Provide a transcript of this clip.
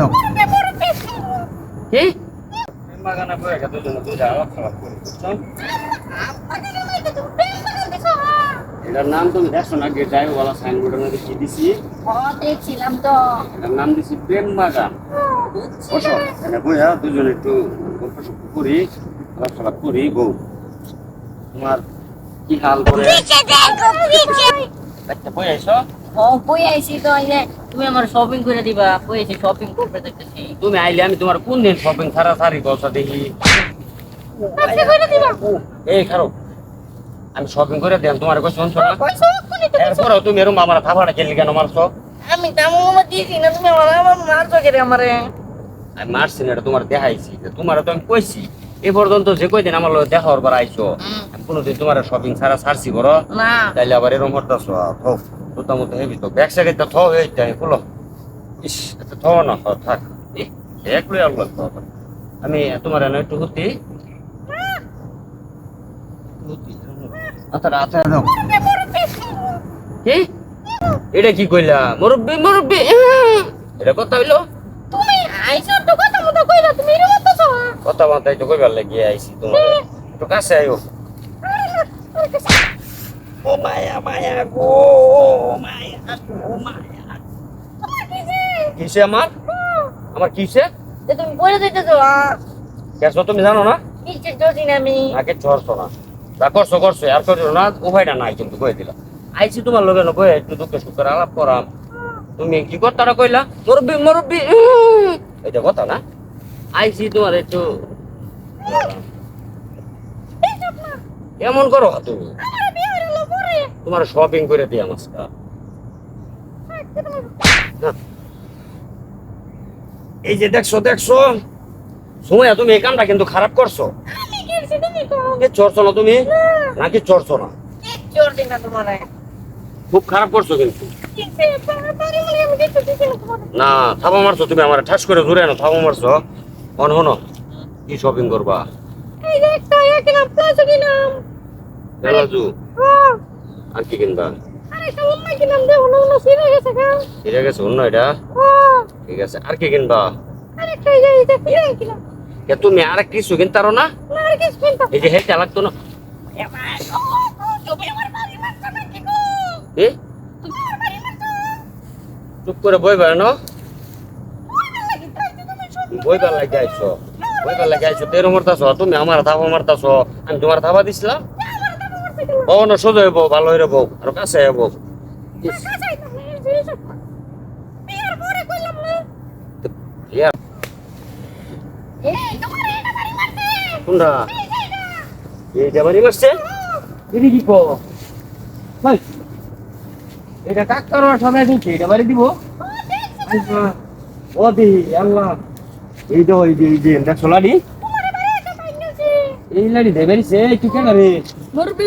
দাও। এটার নাম তুমি দেখছ না? গেটাই ওলা সাইনবোর্ডের মধ্যে কি দিছি? দেখছিলাম তো এটার নাম দিছি প্রেম বাগান। বসো এখানে বইয়া দুজনে একটু গল্প সল্প করি আলাপ খারাপ করি বউ। তোমার কি হাল করে? একটা বই আইছো? ও বই আইছি তো যে তুমি আমার শপিং করে দিবা বই আইছি শপিং করতে দেখতেছি। তুমি আইলে আমি তোমার কোন দিন শপিং সারা সারি দেখি। আজকে করে দিবা। এই খারো আমি শপিং করে দেন তোমার কই শুনছো না? পয়সা কোনি তো এরপরও তুমি এরকম আমার থাপাটা খেললি কেন মারছো? আমি দাম আমার দিয়েছি না তুমি আমার আমার মারছো কে রে আমারে? আমি মারছি না এটা তোমার দেখাইছি যে তোমার তো আমি কইছি। এ পর্যন্ত যে কয়দিন আমার দেখা হবার আইছো কোনোদিন তোমার শপিং সারা সারছি বড়। না। তাইলে আবার এরকম হতাছ থো। তোতা মতো হেবি তো। ব্যাগ সাইডে তো থো এই তাই খুলো ইস থো না থাক। এক লই থো। আমি তোমার এনে একটু হতি। আচ্ছা আচ্ছা দাও। কি? এটা কি কইলা? মুরব্বি মুরব্বি এটা কথা হইল? তুমি আইছো তো কথা মতো কইরা তুমি এর মতো তো কথা বার্তাই তো কইবার লাগিয়ে আইছি তোমার। একটু কাছে আইও। ও মায়া মায়া গো মায়া গো মায়া। কিসে? আমার? আমার কিসে? যে তুমি পড়ে দিতেছো কেস তুমি জানো না? কিসে না আমি? আগে চড়ছো না। যা করছ করছ আর করছ না উপায়টা নাই কিন্তু কয়ে দিলাম। আইছি তোমার লগে না কয়ে একটু দুঃখে সুখের আলাপ করাম। তুমি কি কথাটা কইলা? মুরব্বি মুরব্বি এটা কথা না? আইছি তোমার একটু এমন করো তুমি? তোমার শপিং করে দিই আমার এই যে দেখছ দেখছ? সময় তুমি এই কামটা কিন্তু খারাপ করছ। চড়ছো না তুমি? নাকি চড়ছো না? খুব খারাপ করছ কিন্তু। না থাবা মারছো তুমি আমার ঠাস করে জুড়ে না থাবা মারছো অন হনো কি শপিং করবা? এই যে একটা প্লাজো পেলাজু হ্যাঁ আর কি কিনবা আরে একটা অন্য কিনাম দেবো না অন্য সিরে গেছে গা। ঠিক আছে অন্য এটা? ঠিক আছে আর কি কিনবা? আরেকটা এই এই যে ফিরে কিনাম কে তুমি আর কিছু কিনতারো না? না আর কিছু কিনতাম। এই যে না। তুমি আমার বাড়ি মারছো চুপ করে বই তো তুমি সব বইবার লাগে বইবার লাগে তেরো মারতাছো তুমি আমার থাবা মারতাছো। আমি তোমার থাবা দিছিলাম আমার দাম মারতে গেল ও না সোজা হইব ভালো হইব বউ আর কাছে হইব। কাছাই তো এই যে এইসব বিয়ার পরে কইলাম না ইয়ার এই তোমার এটা বাড়ি মারছে? কোনটা দিদি কি কো? এটা কাকার সবাই দিচ্ছে? এটা বাড়ি দিব? ও দেখছি। ও দি আল্লাহ। এই তো এই যে এই যে দেখছ লাড়ি তোমার বাড়ি এটা পাইছি এই লাড়ি দেবেরিছে একটু কেন রে মুরবি